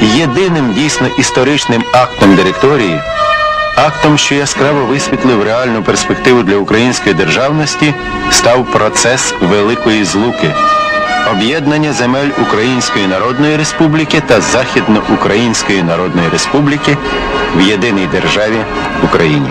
Єдиним дійсно історичним актом директорії, актом, що яскраво висвітлив реальну перспективу для української державності, став процес Великої Злуки, об'єднання земель Української Народної Республіки та Західноукраїнської Народної Республіки в єдиній державі Україні.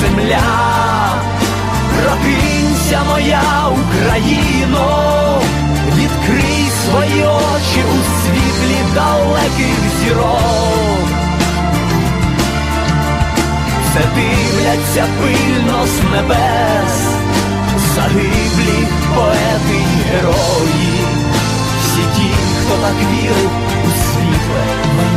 земля, прокинься, моя Україно, відкрий свої очі у світлі далеких зірок. Все дивляться пильно з небес, загиблі поети й герої, всі ті, хто так вірив у світле